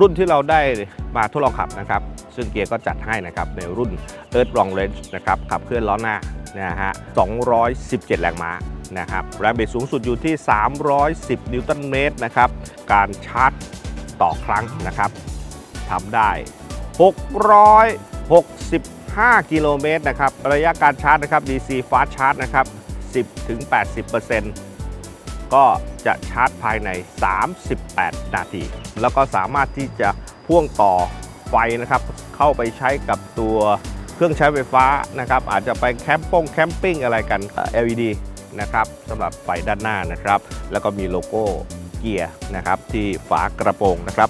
รุ่นที่เราได้มาทดลองขับนะครับ ซึ่งเกียร์ก็จัดให้นะครับในรุ่น Earth Long Range นะครับขับเคลื่อนล้อหน้านะฮะ 217 แรงม้านะครับแรงบิดสูงสุดอยู่ที่ 310 นิวตันเมตรนะครับ การชาร์จต่อครั้งนะครับทำได้ 665 กิโลเมตรนะครับ ระยะการชาร์จนะครับ DC Fast Charge นะครับ 10-80% ก็จะชาร์จภายใน 38 นาที แล้วก็สามารถที่จะพ่วงต่อไฟนะครับ เข้าไปใช้กับตัวเครื่องใช้ไฟฟ้านะครับ อาจจะไปแคมปงแคมปิ้งอะไรกัน LED นะครับสำหรับไฟด้านหน้านะครับ แล้วก็มีโลโก้เกียร์นะครับที่ฝากระโปรงนะครับ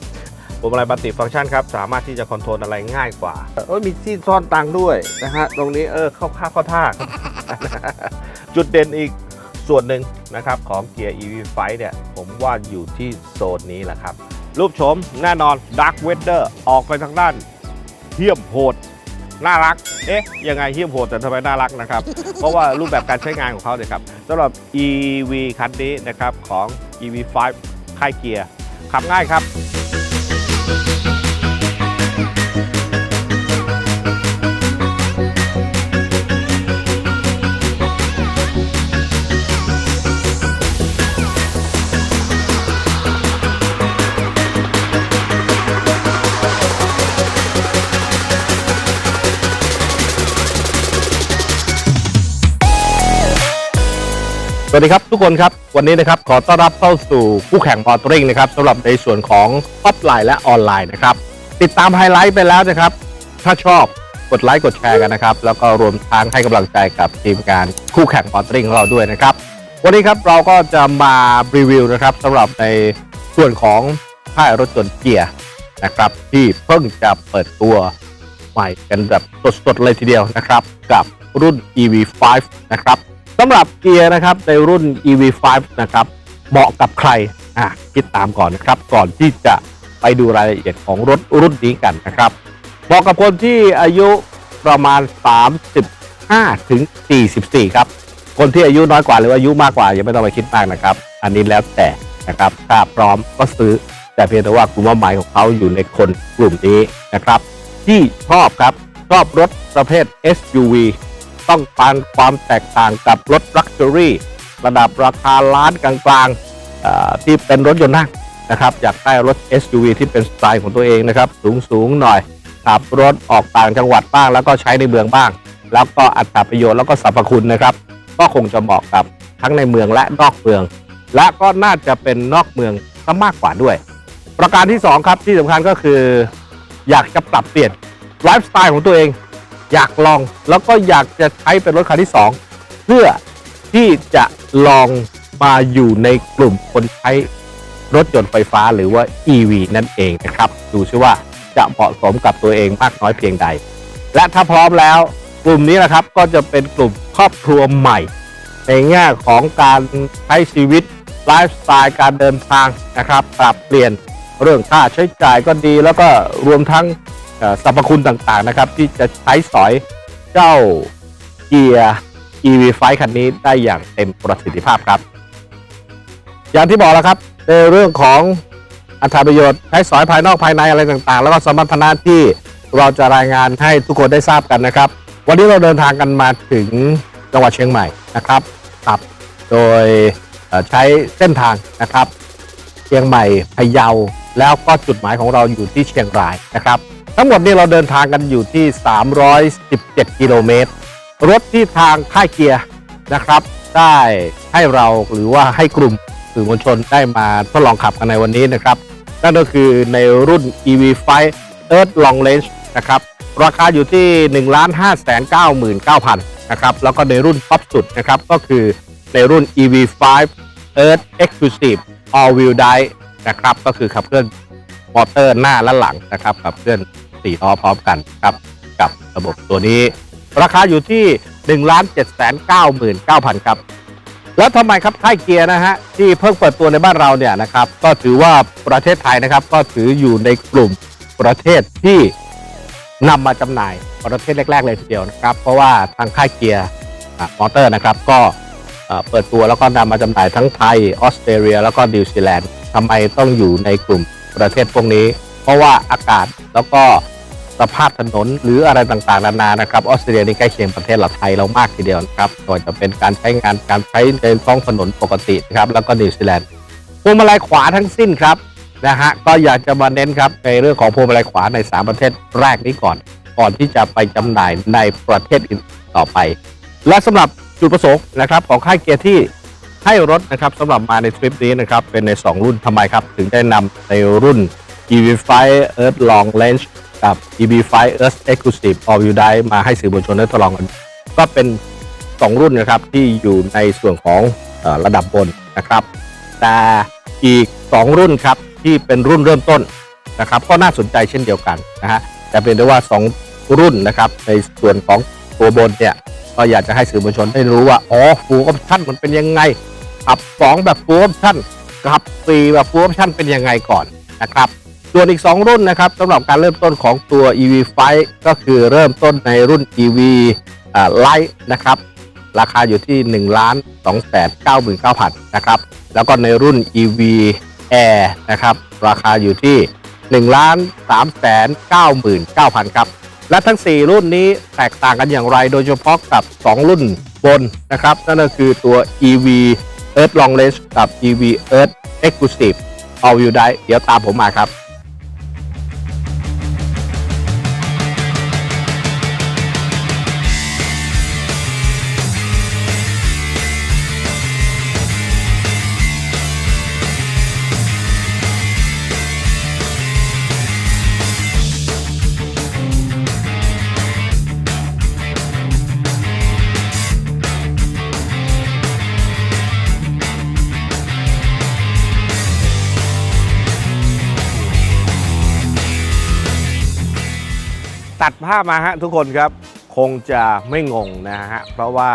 พวงมาลัยมัลติฟังก์ชันครับ สามารถที่จะคอนโทรลอะไรง่ายกว่าเออมีที่ซ่อนตังด้วยนะฮะตรงนี้เออเข้าค่าเข้าท่า จุดเด่นอีก ส่วนหนึ่งนะครับของเกียร์ EV5 เนี่ยผมว่าอยู่ที่โซนนี้แหละครับ รูปโฉมแน่นอน Dark Weather ออกไปทางด้านเหี้ยมโหดน่ารัก เอ๊ะ ยังไงเหี้ยมโหดแต่ทำไมน่ารักนะครับ เพราะว่ารูปแบบการใช้งานของเขาเนี่ยครับสำหรับ EV คันนี้นะครับของ EV5 ค่ายเกียร์ขับง่ายครับ สวัสดีครับทุกคนครับ วันนี้นะครับขอต้อนรับเข้าสู่คู่แข่งมอเตอร์ริงนะครับสำหรับในส่วนของออฟไลน์และออนไลน์นะครับ ติดตามไฮไลท์ไปแล้วนะครับ ถ้าชอบกดไลค์กดแชร์กันนะครับ แล้วก็รวมทางให้กำลังใจกับทีมงานคู่แข่งมอเตอร์ริงของเราด้วยนะครับ วันนี้ครับเราก็จะมารีวิวนะครับสำหรับในส่วนของค่ายรถยนต์เกียร์นะครับที่เพิ่งจะเปิดตัวใหม่กันแบบสดๆเลยทีเดียวนะครับ กับรุ่น EV5 นะครับ สำหรับเกียร์นะครับในรุ่น EV5 นะครับ เหมาะกับใครอะคิดตามก่อนนะครับ ก่อนที่จะไปดูรายละเอียดของรถรุ่นนี้กันนะครับเหมาะกับคนที่อายุประมาณ 35 ถึง 44 ครับ คนที่อายุน้อยกว่าหรืออายุมากกว่ายังไม่ต้องไปคิดมากนะครับ อันนี้แล้วแต่นะครับ ถ้าพร้อมก็ซื้อ แต่เพียงแต่ว่ากลุ่มเป้าหมายของเขาอยู่ในคนกลุ่มนี้นะครับ ที่ชอบครับ ชอบรถประเภท SUV ต้องการความแตกต่างกับรถ Luxury ระดับราคาล้านกลางๆที่เป็นรถยนต์นั่งนะครับอยากได้รถ SUV ที่เป็นสไตล์ของตัวเองนะครับ สูงๆหน่อยขับรถออกต่างจังหวัดบ้าง แล้วก็ใช้ในเมืองบ้าง แล้วก็อัตราประโยชน์แล้วก็สรรพคุณนะครับ ก็คงจะเหมาะกับทั้งในเมืองและนอกเมือง และก็น่าจะเป็นนอกเมืองซะมากกว่าด้วย ประการที่ 2 ครับที่สำคัญก็คือ อยากจะปรับเปลี่ยนไลฟ์สไตล์ของตัวเอง อยากลองแล้วก็อยากจะใช้เป็นรถคันที่ 2 เพื่อที่จะลองมาอยู่ในกลุ่มคนใช้รถยนต์ไฟฟ้าหรือว่า EV นั่นเองนะครับ ดูซิว่าจะเหมาะสมกับตัวเองมากน้อยเพียงใด และถ้าพร้อมแล้วกลุ่มนี้นะครับก็จะเป็นกลุ่มครอบครัวใหม่ ในแง่ของการใช้ชีวิตไลฟ์สไตล์การเดินทางนะครับ ปรับเปลี่ยนเรื่องค่าใช้จ่ายก็ดี แล้วก็รวมทั้ง สรรพคุณต่างๆนะครับ ที่จะใช้สอยเจ้าเกียร์ EV5 คันนี้ได้อย่างเต็มประสิทธิภาพครับ อย่างที่บอกแล้วครับ ในเรื่องของอัตราประโยชน์ใช้สอยภายนอกภายในอะไรต่างๆ แล้วก็สมรรถนะที่เราจะรายงานให้ทุกคนได้ทราบกันนะครับ วันนี้เราเดินทางกันมาถึงจังหวัดเชียงใหม่นะครับครับ โดยใช้เส้นทางนะครับ เชียงใหม่พะเยาแล้วก็จุดหมายของเราอยู่ที่เชียงรายนะครับ ทั้งหมดนี้เราเดินทางกันอยู่ที่ 317 กิโลเมตร รถที่ทางค่ายเกียร์นะครับ ได้ให้เราหรือว่าให้กลุ่มสื่อมวลชนได้มาทดลองขับกันในวันนี้นะครับ นั่นก็คือในรุ่น EV5 Earth Long Range นะครับ ราคาอยู่ที่ 1 5 9 9 0 0 0 นะครับ แล้วก็ในรุ่นท็อปสุดนะครับ ก็คือในรุ่น EV5 Earth Exclusive All Wheel Drive นะครับ ก็คือขับเคลื่อนมอเตอร์หน้าและหลังนะครับขับเคลื่อน 4ล้อพร้อมกันครับกับระบบตัวนี้ ราคาอยู่ที่1 7 9 9 0 0 0ครับ แล้วทำไมครับค่ายเกียร์นะฮะ ที่เพิ่งเปิดตัวในบ้านเราเนี่ยนะครับ ก็ถือว่าประเทศไทยนะครับ ก็ถืออยู่ในกลุ่มประเทศที่นำมาจำหน่ายประเทศแรก ๆ เลยทีเดียวนะครับ เพราะว่าทางค่ายเกียร์มอเตอร์นะครับ ก็เปิดตัวแล้วก็นำมาจำหน่ายทั้งไทยออสเตรเลีย แล้วก็นิวซีแลนด์ทำไมต้องอยู่ในกลุ่มประเทศพวกนี้ ราะว่าอากาศแล้วก็สภาพถนนหรืออะไรต่างๆนานานะครับออสเตรเลียนี่ใกล้เคียงประเทศเราไทยเรามากทีเดียวนะครับไม่ว่าจะเป็นการใช้งานการใช้ในท้องถนนปกตินะครับแล้วก็นิวซีแลนด์พวงมาลัยขวาทั้งสิ้นครับนะฮะก็อยากจะมาเน้นครับในเรื่องของพวงมาลัยขวาใน 3 ประเทศแรกนี้ก่อน ก่อนที่จะไปจำหน่ายในประเทศอื่นต่อไป และสำหรับจุดประสงค์นะครับของค่ายเกียร์ที่ให้รถนะครับสำหรับมาในทริปนี้นะครับเป็นใน 2 รุ่นทำไมครับ ถึงได้นำในรุ่น EV5 Earth Long Range กับ EV5 Earth Exclusive All Wheel Drive มาให้สื่อมวลชนได้ทดลองกัน ก็เป็น 2 รุ่นนะครับที่อยู่ในส่วนของอระดับบนนะครับ แต่อีก 2 รุ่นครับที่เป็นรุ่นเริ่มต้นนะครับ ก็น่าสนใจเช่นเดียวกันนะฮะแต่เป็นได้ว่า 2 รุ่นนะครับในส่วนของตัวบนเนี่ยก็อยากจะให้สื่อมวลชนได้รู้ว่าอ๋อฟูลออปชั่นมันเป็นยังไงขับ 2 แบบฟูลออปชั่นขับ4แบบฟูลออปชั่นเป็นยังไงก่อนนะครับ ส่วนอีก 2 รุ่นนะครับสำหรับการเริ่มต้นของตัว EV5 ก็คือเริ่มต้นในรุ่น EV อ่า Lite นะครับราคาอยู่ที่1ล้าน2แสน99,000 นะครับ แล้วก็ในรุ่น EV Air นะครับ ราคาอยู่ที่1ล้าน3แสน99,000 ครับ และทั้ง 4 รุ่นนี้แตกต่างกันอย่างไร โดยเฉพาะกับ 2 รุ่นบนนะครับ นั่นก็คือตัว EV Earth Long Range กับ EV Earth Exclusive All Wheel Drive เดี๋ยวตามผมมาครับ ตัดภาพมาฮะทุกคนครับคงจะไม่งงนะฮะเพราะว่า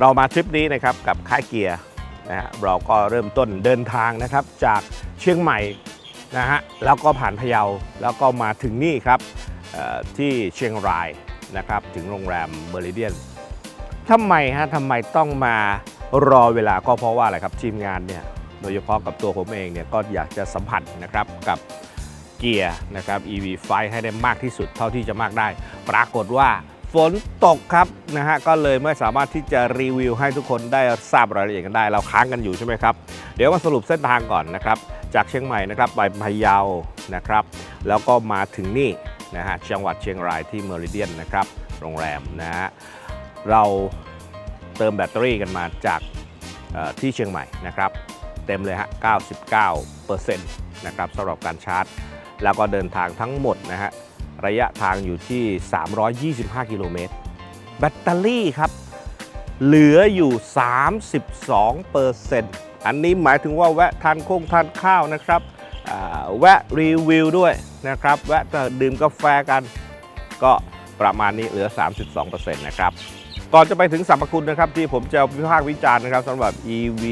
เรามาทริปนี้นะครับกับค่ายเกียร์นะฮะเราก็เริ่มต้นเดินทางนะครับจากเชียงใหม่นะฮะแล้วก็ผ่านพะเยาแล้วก็มาถึงนี่ครับที่เชียงรายนะครับถึงโรงแรมเมริเดียนทำไมฮะทำไมต้องมารอเวลาก็เพราะว่าอะไรครับทีมงานเนี่ยโดยเฉพาะกับตัวผมเองเนี่ยก็อยากจะสัมผัสนะครับกับ เกียร์นะครับ EV5 ให้ได้มากที่สุดเท่าที่จะมากได้ ปรากฏว่าฝนตกครับนะฮะก็เลยไม่สามารถที่จะรีวิวให้ทุกคนได้ทราบรายละเอียดกันได้ เราค้างกันอยู่ใช่ไหมครับ เดี๋ยวมาสรุปเส้นทางก่อนนะครับ จากเชียงใหม่นะครับไปพะเยานะครับ แล้วก็มาถึงนี่นะฮะจังหวัดเชียงรายที่เมริเดียนนะครับ โรงแรมนะฮะเราเติมแบตเตอรี่กันมาจากที่เชียงใหม่นะครับ เต็มเลยฮะ 99%นะครับสำหรับการชาร์จ แล้วก็เดินทางทั้งหมดนะฮะระยะทางอยู่ที่ 325 กิโลเมตร แบตเตอรี่ครับ เหลืออยู่ 32เปอร์เซ็นต์อันนี้หมายถึงว่าแวะทานคงทานข้าวนะครับแวะรีวิวด้วยนะครับ แวะดื่มกาแฟกันก็ประมาณนี้เหลือ 32%นะครับ ก่อนจะไปถึงสรรพคุณนะครับที่ผมจะวิพากษ์วิจารณ์นะครับสำหรับ EV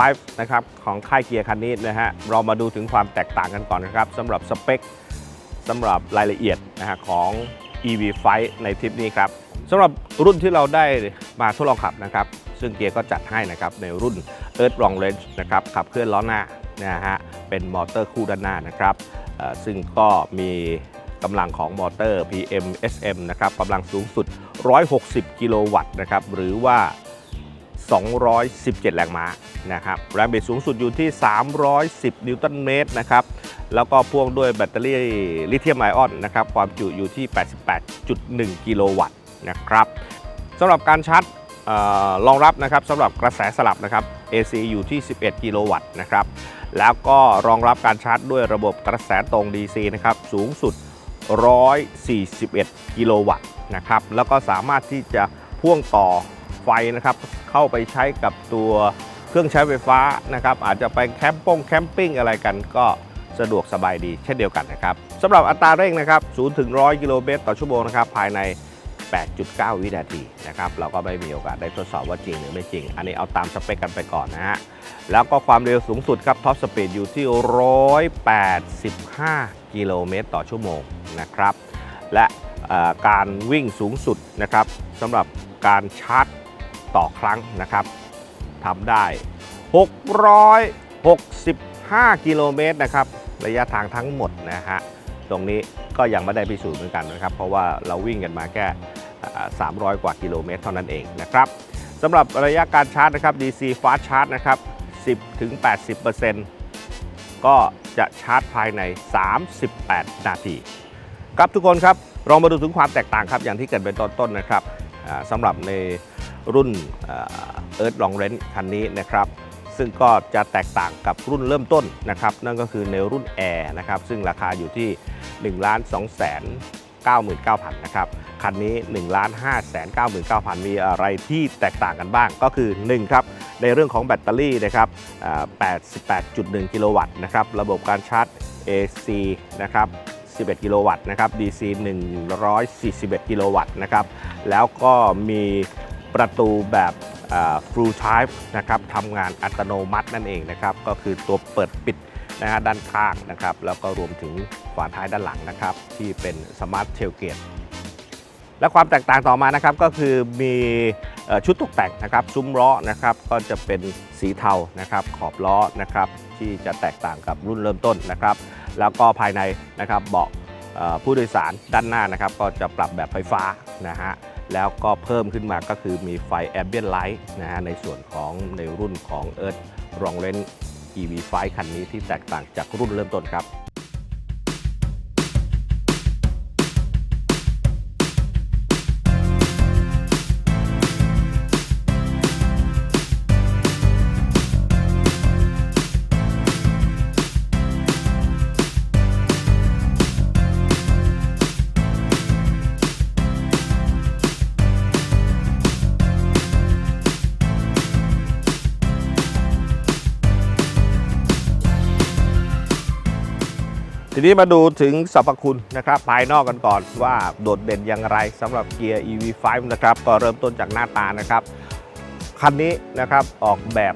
5 นะครับของค่ายเกียร์คันนี้นะฮะเรามาดูถึงความแตกต่างกันก่อนนะครับสำหรับสเปคสำหรับรายละเอียดนะฮะของ EV5 ในทริปนี้ครับสำหรับรุ่นที่เราได้มาทดลองขับนะครับ ซึ่งเกียร์ก็จัดให้นะครับในรุ่น Earth Long Range นะครับขับเคลื่อนล้อหน้านะฮะเป็นมอเตอร์คู่ด้านหน้านะครับซึ่งก็มีกำลังของมอเตอร์ PM SM นะครับกำลังสูงสุด 160 กิโลวัตต์นะครับหรือว่า 217 แรงม้านะครับแรงบิดสูงสุดอยู่ที่ 310 นิวตันเมตรนะครับแล้วก็พ่วงด้วยแบตเตอรี่ลิเธียมไอออนนะครับความจุอยู่ที่ 88.1 กิโลวัตต์นะครับสำหรับการชาร์จรองรับนะครับสำหรับกระแสสลับนะครับ AC อยู่ที่ 11 กิโลวัตต์นะครับแล้วก็รองรับการชาร์จด้วยระบบกระแสตรง DC นะครับสูงสุด 141 กิโลวัตต์นะครับแล้วก็สามารถที่จะพ่วงต่อ ไฟนะครับเข้าไปใช้กับตัวเครื่องใช้ไฟฟ้านะครับอาจจะไปแคมป์ปงแคมปิ้งอะไรกันก็สะดวกสบายดีเช่นเดียวกันนะครับสำหรับอัตราเร่งนะครับ0ถึง100 กิโลเมตรต่อชั่วโมงนะครับภายใน 8.9 วินาทีนะครับเราก็ไม่มีโอกาสได้ทดสอบว่าจริงหรือไม่จริง อันนี้เอาตามสเปคกันไปก่อนนะฮะแล้วก็ความเร็วสูงสุดครับท็อปสปีดอยู่ที่ 185 กิโลเมตรต่อชั่วโมงนะครับและการวิ่งสูงสุดนะครับสำหรับการชาร์จ ต่อครั้งนะครับทำได้ 665 กิโลเมตรนะครับ ระยะทางทั้งหมดนะฮะ ตรงนี้ก็ยังไม่ได้พิสูจน์เหมือนกันนะครับ เพราะว่าเราวิ่งกันมาแค่ 300 กว่ากิโลเมตรเท่านั้นเองนะครับสำหรับระยะการชาร์จนะครับ DC Fast Charge นะครับ 10ถึง80%ก็จะชาร์จภายใน 38 นาที ครับทุกคนครับ ลองมาดูถึงความแตกต่างครับ อย่างที่เกิดเป็นตอนต้นนะครับสำหรับใน รุ่นเอิร์ธลองเรนคันนี้นะครับซึ่งก็จะแตกต่างกับรุ่นเริ่มต้นนะครับนั่นก็คือในรุ่น Air นะครับซึ่งราคาอยู่ที่ 1 2 9 9 0 0 0นะครับคันนี้ 1 5 9 9 0 0 0 มีอะไรที่แตกต่างกันบ้างก็คือ1ครับในเรื่องของแบตเตอรี่นะครับ88.1 กิโลวัตต์นะครับระบบการชาร์จ AC นะครับ11 กิโลวัตต์นะครับ DC 141 กิโลวัตต์นะครับ แล้วก็มี ประตูแบบ full type นะครับทำงานอัตโนมัตินั่นเองนะครับก็คือตัวเปิดปิดนะฮะด้านข้างนะครับแล้วก็รวมถึงฝาท้ายด้านหลังนะครับที่เป็นสมาร์ทเทลเกตและความแตกต่างต่อมานะครับก็คือมีชุดตกแต่งนะครับซุ้มล้อนะครับก็จะเป็นสีเทานะครับขอบล้อนะครับที่จะแตกต่างกับรุ่นเริ่มต้นนะครับ แล้วก็ภายในนะครับเบาะผู้โดยสารด้านหน้านะครับ ก็จะปรับแบบไฟฟ้านะฮะ แล้วก็เพิ่มขึ้นมาก็คือมีไฟแอมเบียนไลท์นะฮะในส่วนของในรุ่นของ Earth r o n g r a n EV5 คันนี้ที่แตกต่างจากรุ่นเริ่มต้นครับ นี้มาดูถึงสรรพคุณนะครับ ภายนอกกันก่อนว่าโดดเด่นอย่างไรสำหรับเกียร์ EV5 นะครับ ก็เริ่มต้นจากหน้าตานะครับ คันนี้นะครับออกแบบ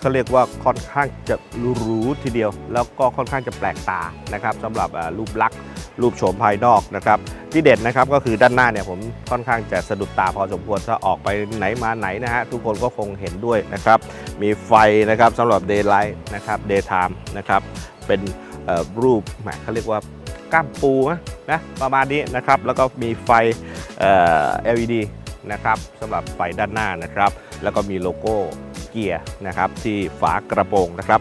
เขาเรียกว่าค่อนข้างจะหรูทีเดียว แล้วก็ค่อนข้างจะแปลกตานะครับสำหรับรูปลักษณ์รูปโฉมภายนอกนะครับที่เด่นนะครับก็คือด้านหน้าเนี่ยผมค่อนข้างจะสะดุดตาพอสมควรถ้าออกไปไหนมาไหนนะฮะทุกคนก็คงเห็นด้วยนะครับ มีไฟนะครับสำหรับ daylight นะครับ daytime นะครับเป็น รูปแหมเขาเรียกว่าก้ามปูนะประมาณนี้นะครับ แล้วก็มีไฟ LED นะครับสำหรับไฟด้านหน้านะครับ แล้วก็มีโลโก้เกียร์นะครับที่ฝากระโปรงนะครับ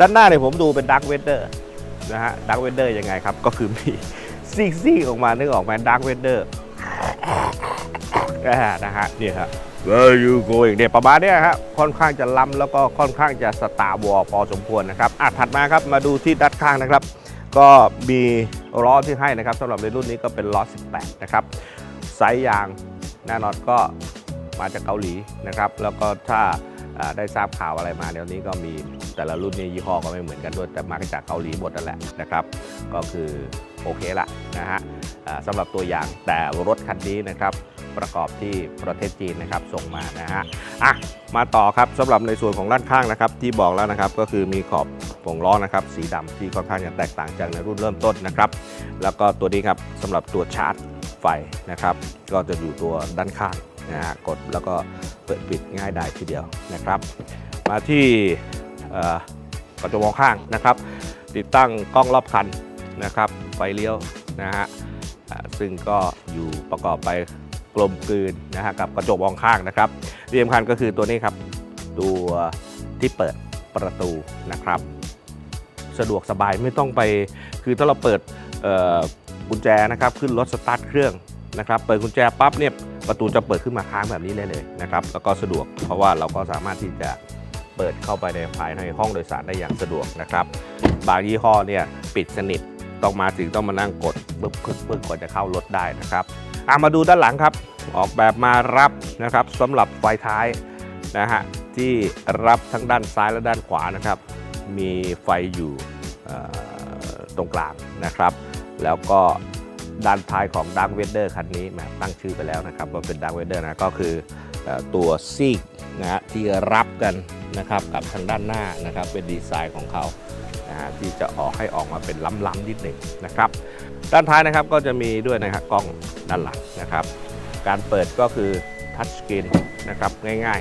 ด้านหน้าเนี่ยผมดูเป็นดักเวเดอร์นะฮะดักเวเดอร์ยังไงครับ ก็คือมีซีกซีออกมานึกออกไหมดักเวเดอร์นะฮะนี่ยฮะ Where you going เนี่ยประมาณเนี้ยฮะค่อนข้างจะล้ำแล้วก็ค่อนข้างจะสตาร์วอลพอสมควรนะครับอะถัดมาครับมาดูที่ด้านข้างนะครับ ก็มีล้อที่ให้นะครับสำหรับในรุ่นนี้ก็เป็นล้อ 18 นะครับไซส์ยางแน่นอนก็มาจากเกาหลีนะครับ แล้วก็ถ้าได้ทราบข่าวอะไรมาเดี๋ยวนี้ก็มีแต่ละรุ่นนี้ยี่ห้อก็ไม่เหมือนกันด้วยแต่มาจากเกาหลีหมดนั่นแหละนะครับ ก็คือโอเคละนะฮะสำหรับตัวอย่างแต่รถคันนี้นะครับ ประกอบที่ประเทศจีนนะครับส่งมานะฮะอะมาต่อครับสำหรับในส่วนของด้านข้างนะครับที่บอกแล้วนะครับก็คือมีขอบวงล้อนะครับสีดำที่ค่อนข้างจะแตกต่างจากในรุ่นเริ่มต้นนะครับ แล้วก็ตัวนี้ครับสำหรับตัวชาร์จไฟนะครับ ก็จะอยู่ตัวด้านข้างนะฮะกดแล้วก็เปิดปิดง่ายได้ทีเดียวนะครับ มาที่กระจกมองข้างนะครับ ติดตั้งกล้องรอบคันนะครับไฟเลี้ยวนะฮะซึ่งก็อยู่ประกอบไป กลมกลืนนะฮะกับกระจกมองข้างนะครับที่สำคัญก็คือตัวนี้ครับ ตัวที่เปิดประตูนะครับ สะดวกสบายไม่ต้องไป คือถ้าเราเปิดกุญแจนะครับขึ้นรถสตาร์ทเครื่องนะครับ เปิดกุญแจปั๊บเนี่ยประตูจะเปิดขึ้นมาค้างแบบนี้ได้เลยนะครับ แล้วก็สะดวกเพราะว่าเราก็สามารถที่จะเปิดเข้าไปในภายในห้องโดยสารได้อย่างสะดวกนะครับ บางยี่ห้อเนี่ยปิดสนิทต้องมาถึงต้องมานั่งกดปึ๊บปึ๊บปึ๊บกว่าจะเข้ารถได้นะครับ อะมาดูด้านหลังครับ ออกแบบมารับนะครับสำหรับไฟท้ายนะฮะที่รับทั้งด้านซ้ายและด้านขวานะครับ มีไฟอยู่ตรงกลางนะครับ แล้วก็ด้านท้ายของ Dark w a d e r คันนี้แหมตั้งชื่อไปแล้วนะครับ ว่าเป็น Dark w a d e r นะก็คืออตัวซีกนะฮะที่รับกันนะครับกับทางด้านหน้านะครับเป็นดีไซน์ของเขาที่จะออกให้ออกมาเป็นล้ำๆนิดหนึ่งนะครับ ด้านท้ายนะครับก็จะมีด้วยนะครับกล้องด้านหลังนะครับ การเปิดก็คือทัชสกรีนนะครับง่าย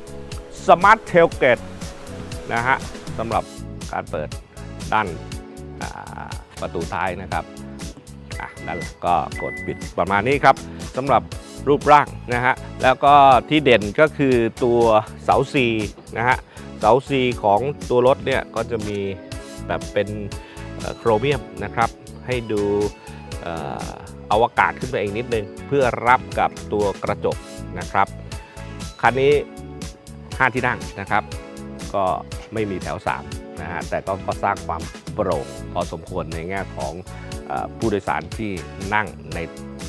ๆ Smart Tailgate นะฮะสำหรับการเปิดด้านประตูท้ายนะครับอะนั่นหละก็กดปิดประมาณนี้ครับสำหรับรูปร่างนะฮะแล้วก็ที่เด่นก็คือตัวเสาซีนะฮะเสาซีของตัวรถเนี่ยก็จะมีแบบเป็นโครเมียมนะครับ ให้ดูอวกาศขึ้นไปเองนิดนึง เพื่อรับกับตัวกระจกนะครับ คันนี้ 5 ที่นั่งนะครับ ก็ไม่มีแถว 3 นะฮะ แต่ก็ก็สร้างความโปร่งพอสมควรในแง่ของอผู้โดยสารที่นั่งใน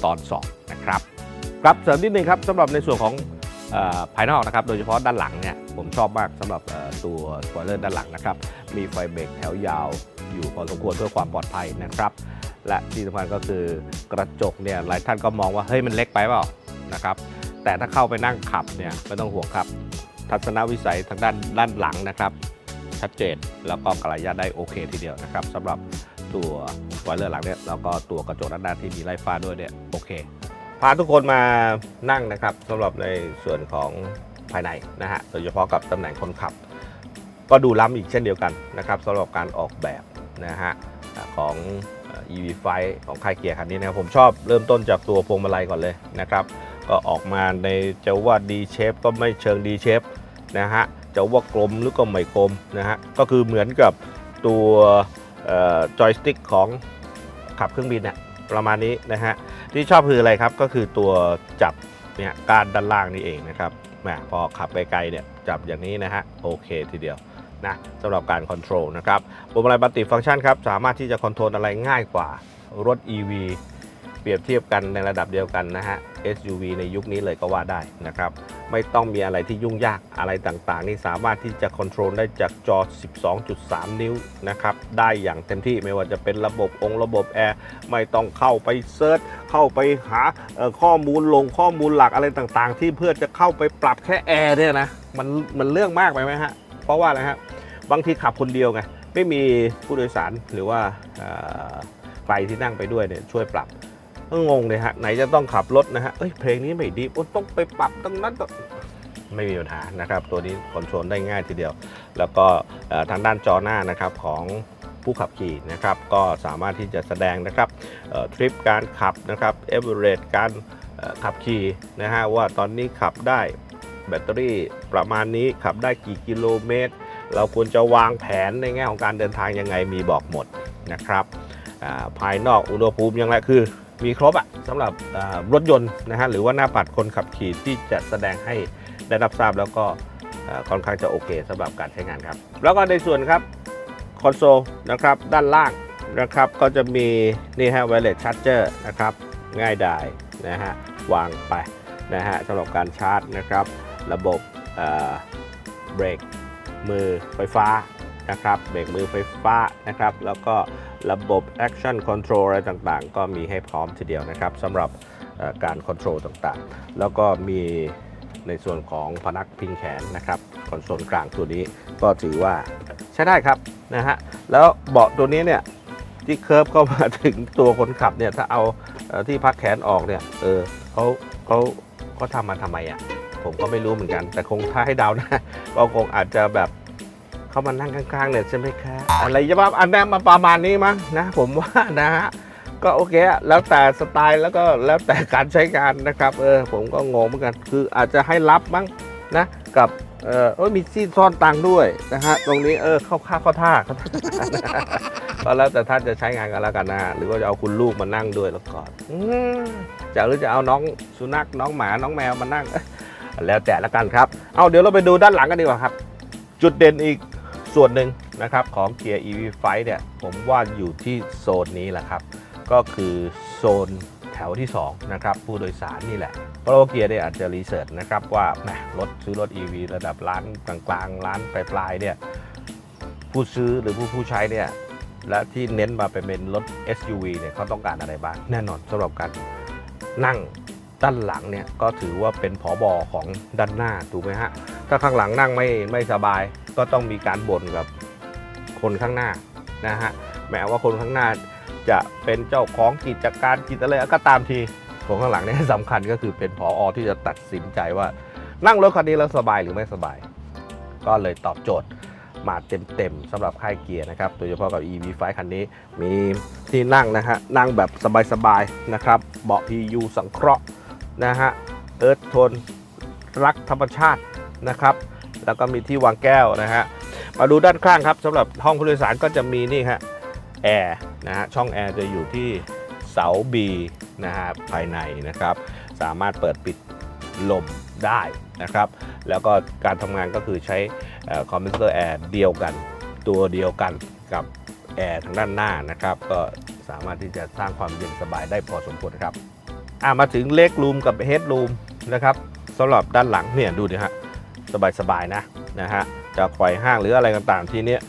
ตอน2นะครับ ครับเสริมนิดนึงครับสำหรับในส่วนของภายนอกนะครับโดยเฉพาะด้านหลังเนี่ยผมชอบมากสำหรับตัวสปอยเลอร์ด้านหลังนะครับ มีไฟเบรกแถวยาว อยู่พอสมควรเพื่อความปลอดภัยนะครับ และที่สำคัญก็คือกระจกเนี่ยหลายท่านก็มองว่าเฮ้ยมันเล็กไปเปล่านะครับแต่ถ้าเข้าไปนั่งขับเนี่ยไม่ต้องห่วงครับ ทัศนวิสัยทางด้านด้านหลังนะครับ ชัดเจนแล้วก็กระยะได้โอเคทีเดียวนะครับสำหรับตัวสปอยเลอร์หลังเนี่ยแล้วก็ตัวกระจกด้านหน้าที่มีไล่ฟ้าด้วยเนี่ยโอเคพาทุกคนมานั่งนะครับสำหรับในส่วนของภายในนะฮะโดยเฉพาะกับตำแหน่งคนขับ ก็ดูล้ำอีกเช่นเดียวกันนะครับสำหรับการออกแบบ นะฮะของอ EV5 ของค่ายเกียร์คันนี้นะครับผมชอบเริ่มต้นจากตัวพวงมาลัยก่อนเลยนะครับก็ออกมาในจะว่า D shape ก็ไม่เชิง D shape นะฮะจะว่ากลมหรือก็ไม่กลมนะฮะก็คือเหมือนกับตัวจอยสติ๊กของขับเครื่องบินเนี่ยประมาณนี้นะฮะที่ชอบคืออะไรครับก็คือตัวจับเนี่ยการด้านล่างนี่เองนะครับแหมพอขับไกลๆเนี่ยจับอย่างนี้นะฮะโอเคทีเดียว นะสำหรับการคอนโทรลนะครับปุ่มอะไรบัติฟังก์ชันครับ สามารถที่จะคอนโทรลอะไรง่ายกว่ารถ EV เปรียบเทียบกันในระดับเดียวกันนะฮะ SUV ในยุคนี้เลยก็ว่าได้นะครับ ไม่ต้องมีอะไรที่ยุ่งยากอะไรต่างๆ นี่สามารถที่จะคอนโทรลได้จากจอ 12.3 นิ้วนะครับ ได้อย่างเต็มที่ไม่ว่าจะเป็นระบบองค์ระบบแอร์ ไม่ต้องเข้าไปเซิร์ช เข้าไปหาข้อมูลลงข้อมูลหลักอะไรต่างๆ ที่เพื่อจะเข้าไปปรับแค่แอร์เนี่ยนะ มันมันเรื่องมากไปไหมฮะ เพราะว่าอะไรฮะ บางทีขับคนเดียวไงไม่มีผู้โดยสารหรือว่าเอ่อใครที่นั่งไปด้วยเนี่ยช่วยปรับก็งงเลยฮะไหนจะต้องขับรถนะฮะเอ้ยเพลงนี้ไม่ดีต้องไปปรับตรงนั้นไม่มีปัญหานะครับ ตัวนี้คอนโทรลได้ง่ายทีเดียว แล้วก็ทางด้านจอหน้านะครับของผู้ขับขี่นะครับ ก็สามารถที่จะแสดงนะครับทริปการขับนะครับเอเวอเรสการขับขี่นะฮะว่าตอนนี้ขับได้แบตเตอรี่ประมาณนี้ขับได้กี่กิโลเมตร เราควรจะวางแผนในแง่ของการเดินทางยังไงมีบอกหมดนะครับภายนอกอุณหภูมิยังไงคือมีครบอะสำหรับรถยนต์นะฮะหรือว่าหน้าปัดคนขับขี่ที่จะแสดงให้ได้รับทราบแล้วก็ค่อนข้างจะโอเคสำหรับการใช้งานครับ แล้วก็ในส่วนครับคอนโซลนะครับด้านล่างนะครับก็จะมีนี่ฮะ wireless charger นะครับง่ายดายนะฮะวางไปนะฮะสำหรับการชาร์จนะครับ ระบบเบรก มือไฟฟ้านะครับเบรกมือไฟฟ้านะครับ แล้วก็ระบบ Action Control อะไรต่างๆ ก็มีให้พร้อมทีเดียวนะครับสำหรับการคอนโทรลต่างๆ แล้วก็มีในส่วนของพนักพิงแขนนะครับคอนโซลกลางตัวนี้ก็ถือว่าใช้ได้ครับนะฮะแล้วเบาะตัวนี้เนี่ยที่เคิร์ฟเข้ามาถึงตัวคนขับเนี่ยถ้าเอาที่พักแขนออกเนี่ยเออเขาเขาเขาทำมาทำไมอะผมก็ไม่รู้เหมือนกัน แต่คงถ้าให้เดานะ ก็คงอาจจะแบบเข้ามานั่งข้างๆเนี่ยใช่ไหมคะอะไรจะว่าอันนั้นมาประมาณนี้มั้งนะผมว่านะฮะก็โอเคแล้วแต่สไตล์แล้วก็แล้วแต่การใช้งานนะครับเออผมก็งงเหมือนกัน คืออาจจะให้รับมั้งนะกับเออโอ้ยมีซี่ซ่อนตังด้วยนะฮะตรงนี้เออเข้าค่าเข้าท่าเข้าท่าก็แล้วแต่ท่านจะใช้งานกันแล้วกันนะฮะหรือว่าจะเอาคุณลูกมานั่งด้วยแล้วก่อนจะหรือจะเอาน้องสุนัขน้องหมาน้องแมวมานั่ง แล้วแต่ละกันครับ เอาเดี๋ยวเราไปดูด้านหลังกันดีกว่าครับ จุดเด่นอีกส่วนหนึ่งนะครับของเกียร์ EV5 เนี่ยผมว่าอยู่ที่โซนนี้แหละครับ ก็คือโซนแถวที่2นะครับผู้โดยสารนี่แหละเพราะว่าเกียร์เนี่ยอาจจะรีเสิร์ชนะครับว่าแหมรถซื้อรถ EV ระดับล้านกลางๆล้านปลายๆเนี่ยผู้ซื้อหรือผู้ผู้ใช้เนี่ยและที่เน้นมาเป็นรถ SUV เนี่ยเขาต้องการอะไรบ้าง แน่นอนสำหรับการนั่ง ด้านหลังเนี่ยก็ถือว่าเป็นผอบอของด้านหน้าถูกไหมฮะถ้าข้างหลังนั่งไม่ไม่สบาย ก็ต้องมีการบ่นกับคนข้างหน้านะฮะแม้ว่าคนข้างหน้าจะเป็นเจ้าของกิจการกิจอะไรก็ตามทีคนข้างหลังเนี่ยสำคัญก็คือเป็นผออที่จะตัดสินใจว่า นั่งรถคันนี้แล้วสบายหรือไม่สบาย ก็เลยตอบโจทย์มาเต็มๆสำหรับค่ายเกียร์นะครับ โดยเฉพาะกับ EV5 คันนี้มีที่นั่งนะฮะนั่งแบบสบายๆนะครับ เบาะ PU สังเคราะห์ นะฮะเอิร์ธโทนรักธรรมชาตินะครับ แล้วก็มีที่วางแก้วนะฮะมาดูด้านข้างครับสำหรับห้องผู้โดยสารก็จะมีนี่ฮะแอร์นะฮะช่องแอร์จะอยู่ที่เสา B นะฮะภายในนะครับ สามารถเปิดปิดลมได้นะครับ แล้วก็การทำงานก็คือใช้คอมพิวเตอร์แอร์เดียวกัน ตัวเดียวกันกับแอร์ทางด้านหน้านะครับ ก็สามารถที่จะสร้างความเย็นสบายได้พอสมควรครับ อะมาถึงเล็กรูมกับเฮดรูมนะครับสำหรับด้านหลังเนี่ยดูดิฮะสบายๆนะนะฮะจะไขว่ห้างหรืออะไรต่างๆทีเนี้ย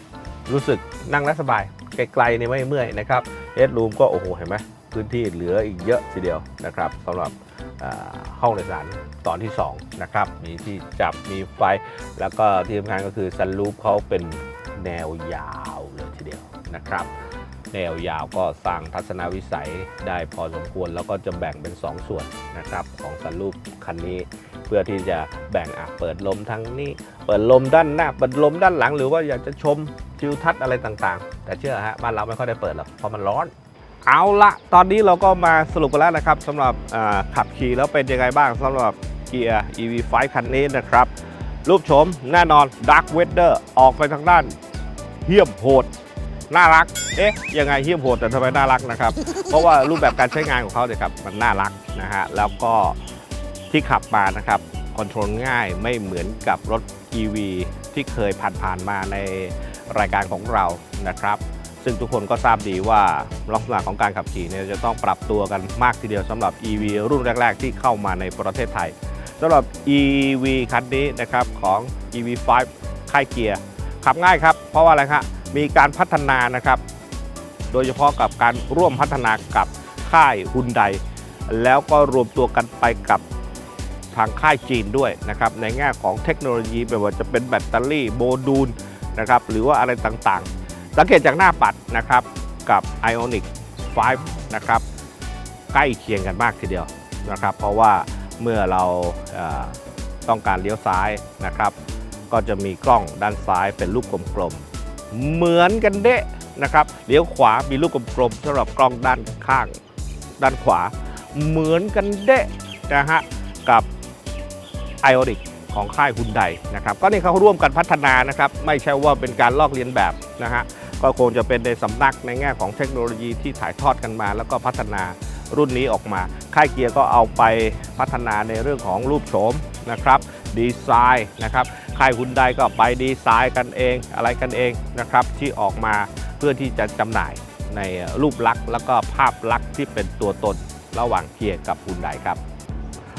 รู้สึกนั่งแล้วสบายไกลๆเนี่ยไม่เมื่อยนะครับเฮดรูมก็โอ้โหเห็นไหมพื้นที่เหลืออีกเยอะทีเดียวนะครับสำหรับห้องโดยสารตอนที่2นะครับมีที่จับมีไฟ แล้วก็ที่สำคัญก็คือซันรูปเขาเป็นแนวยาวเลยทีเดียวนะครับ แนวยาวก็สร้างทัศนวิสัยได้พอสมควร แล้วก็จะแบ่งเป็น 2 ส่วนนะครับของซันรูปคันนี้ เพื่อที่จะแบ่งอะเปิดลมทั้งนี้ เปิดลมด้านหน้าเปิดลมด้านหลัง หรือว่าอยากจะชมทิวทัศน์อะไรต่างๆ แต่เชื่อฮะบ้านเราไม่ค่อยได้เปิดหรอกเพราะมันร้อนเอาละตอนนี้เราก็มาสรุปกันแล้วนะครับสำหรับขับขี่แล้วเป็นยังไงบ้างสำหรับเกียร์ EV5 คันนี้นะครับ รูปโฉมแน่นอน Dark Weather ออกไปทางด้านเหี้ยมโหด น่ารัก เอ๊ะ ยังไงเหี้ยมโหดแต่ทำไมน่ารักนะครับ เพราะว่ารูปแบบการใช้งานของเขาเนี่ยครับมันน่ารักนะฮะ แล้วก็ที่ขับมานะครับคอนโทรลง่ายไม่เหมือนกับรถ EV ที่เคยผ่านๆมาในรายการของเรานะครับ ซึ่งทุกคนก็ทราบดีว่าลักษณะของการขับขี่เนี่ยจะต้องปรับตัวกันมากทีเดียวสำหรับ EV รุ่นแรก ๆ ที่เข้ามาในประเทศไทยสำหรับ EV คันนี้นะครับของ EV5 ค่ายเกียร์ขับง่ายครับ เพราะว่าอะไรครับ มีการพัฒนานะครับ โดยเฉพาะกับการร่วมพัฒนากับค่ายฮุนไดแล้วก็รวมตัวกันไปกับทางค่ายจีนด้วยนะครับ ในแง่ของเทคโนโลยีไม่ว่าจะเป็นแบตเตอรี่โมดูลนะครับ หรือว่าอะไรต่างๆ สังเกตจากหน้าปัดนะครับกับ Ionic 5 นะครับ ใกล้เคียงกันมากทีเดียวนะครับ เพราะว่าเมื่อเราเอ่อต้องการเลี้ยวซ้ายนะครับ ก็จะมีกล้องด้านซ้ายเป็นลูกกลมๆ เหมือนกันเดะนะครับเลี้ยวขวามีลูกกลมๆสำหรับกล้องด้านข้าง ด้านขวา เหมือนกันเดะนะฮะกับ i o อ i c ของค่ายฮุนไดนะครับก็นี่เขาร่วมกันพัฒนานะครับไม่ใช่ว่าเป็นการลอกเลียนแบบนะฮะก็คงจะเป็นในสำนักในแง่ของเทคโนโลยีที่ถ่ายทอดกันมา แล้วก็พัฒนารุ่นนี้ออกมา ค่ายเกียร์ก็เอาไปพัฒนาในเรื่องของรูปโฉมนะครับดีไซน์นะครับ ค่ายฮุนไดก็ไปดีไซน์กันเองอะไรกันเองนะครับที่ออกมาเพื่อที่จะจำหน่ายในรูปลักษณ์แล้วก็ภาพลักษณ์ที่เป็นตัวตนระหว่างเกียร์กับฮุนไดครับ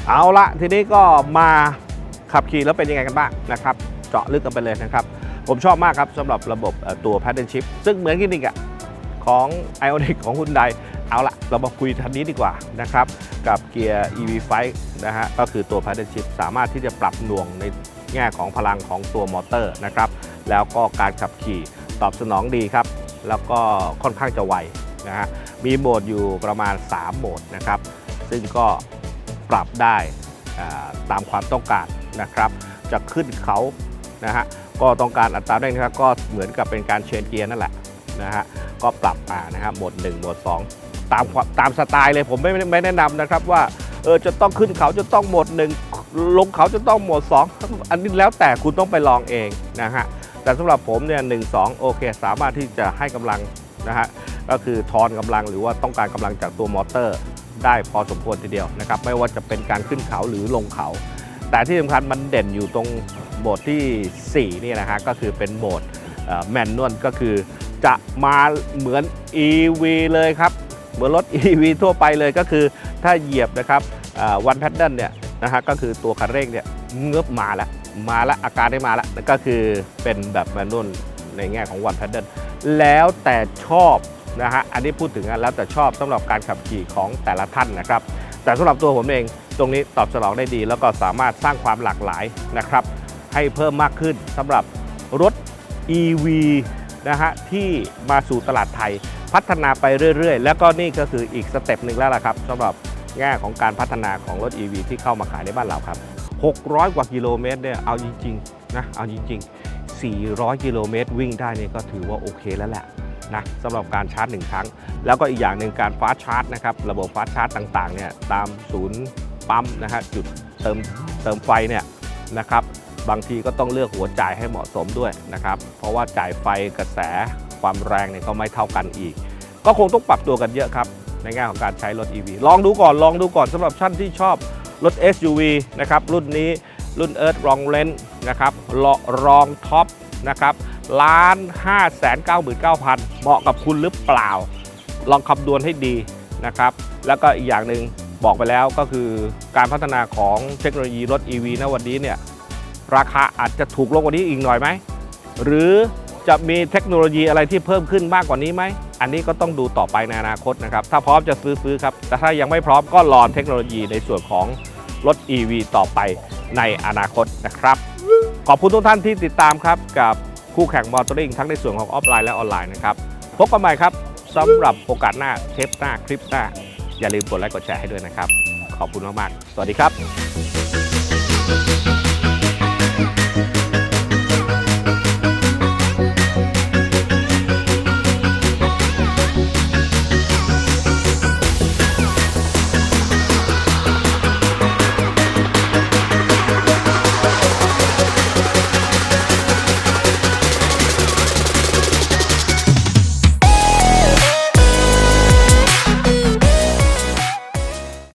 เอาละทีนี้ก็มาขับขี่แล้วเป็นยังไงกันบ้างนะครับ เจาะลึกกันไปเลยนะครับ ผมชอบมากครับสำหรับระบบตัว Pattern Shift ซึ่งเหมือนกันอีกอะของ Ionic ของ Hyundai เอาละเรามาคุยทันนี้ดีกว่านะครับ กับเกียร์ EV5 นะฮะก็คือตัว Pattern Shift สามารถที่จะปรับหน่วงใน แง่ของพลังของตัวมอเตอร์นะครับ แล้วก็การขับขี่ตอบสนองดีครับ แล้วก็ค่อนข้างจะไวนะฮะมีโหมดอยู่ประมาณ 3 โหมดนะครับ ซึ่งก็ปรับได้ตามความต้องการนะครับ จะขึ้นเขานะฮะก็ต้องการอัตราเร่งนะครับก็เหมือนกับเป็นการเชนเกียร์นั่นแหละนะฮะก็ปรับมานะครับโหมด 1 โหมด 2ตามความตามสไตล์เลยผมไม่ไม่ไม่แนะนำนะครับว่าเออจะต้องขึ้นเขาจะต้องโหมด 1 ลงเขาจะต้องโหมด2 อันนี้แล้วแต่คุณต้องไปลองเองนะฮะแต่สำหรับผมเนี่ยหนึ่งสองโอเค สามารถที่จะให้กำลังนะฮะก็คือทอนกำลังหรือว่าต้องการกำลังจากตัวมอเตอร์ ได้พอสมควรทีเดียวนะครับไม่ว่าจะเป็นการขึ้นเขาหรือลงเขา แต่ที่สำคัญมันเด่นอยู่ตรงโหมดที่4นี่นะฮะก็คือเป็นโหมดแมนนวลก็คือจะมาเหมือน EV เลยครับ เหมือนรถ EV ทั่วไปเลยก็คือถ้าเหยียบนะครับวันแพดเดิลเนี่ย นะฮะก็คือตัวคันเร่งเนี่ยเงือบมาแล้ว มาแล้วอาการได้มาแล้วก็คือเป็นแบบแมนนวลในแง่ของวันแพดเดิลแล้วแต่ชอบนะฮะอันนี้พูดถึงแล้วแต่ชอบสำหรับการขับขี่ของแต่ละท่านนะครับ แต่สำหรับตัวผมเองตรงนี้ตอบสนองได้ดี แล้วก็สามารถสร้างความหลากหลายนะครับ ให้เพิ่มมากขึ้นสำหรับรถ EV นะฮะที่มาสู่ตลาดไทยพัฒนาไปเรื่อยๆ แล้วก็นี่ก็คืออีกสเต็ปหนึ่งแล้วล่ะครับสำหรับ แง่ของการพัฒนาของรถ EV ที่เข้ามาขายในบ้านเราครับ 600 กว่ากิโลเมตรเนี่ยเอาจริงๆนะเอาจริงๆ 400 กิโลเมตรวิ่งได้เนี่ยก็ถือว่าโอเคแล้วแหละนะสำหรับการชาร์จหนึ่งครั้ง แล้วก็อีกอย่างหนึ่งการฟาสชาร์จนะครับระบบฟาสชาร์จต่างๆเนี่ยตามศูนย์ปั๊มนะฮะจุดเติมเติมไฟเนี่ยนะครับบางทีก็ต้องเลือกหัวจ่ายให้เหมาะสมด้วยนะครับ เพราะว่าจ่ายไฟกระแสความแรงเนี่ยก็ไม่เท่ากันอีก ก็คงต้องปรับตัวกันเยอะครับ ในแง่ของการใช้รถ EV ลองดูก่อนลองดูก่อนสำหรับท่านที่ชอบรถ SUV นะครับรุ่นนี้รุ่น Earth Long r a n g นะครับรรองท็อปนะครับล้านห้าแสนเก้าหมื่นเก้าพันเหมาะกับคุณหรือเปล่า ลองคำนวณให้ดีนะครับ แล้วก็อีกอย่างหนึ่งบอกไปแล้วก็คือการพัฒนาของเทคโนโลยีรถ EV ณวันนี้เนี่ยราคาอาจจะถูกลงกว่านี้อีกหน่อยไหม หรือ จะมีเทคโนโลยีอะไรที่เพิ่มขึ้นมากกว่านี้ไหม อันนี้ก็ต้องดูต่อไปในอนาคตนะครับ ถ้าพร้อมจะซื้อซื้อครับ แต่ถ้ายังไม่พร้อมก็รอเทคโนโลยีในส่วนของรถ EV ต่อไปในอนาคตนะครับ ขอบคุณทุกท่านที่ติดตามครับกับคู่แข่งมอเตอร์ริงทั้งในส่วนของออฟไลน์และออนไลน์นะครับ พบกันใหม่ครับสำหรับโอกาสหน้าเทปหน้าคลิปหน้า อย่าลืมกดไลค์กดแชร์ให้ด้วยนะครับ ขอบคุณมากๆ สวัสดีครับ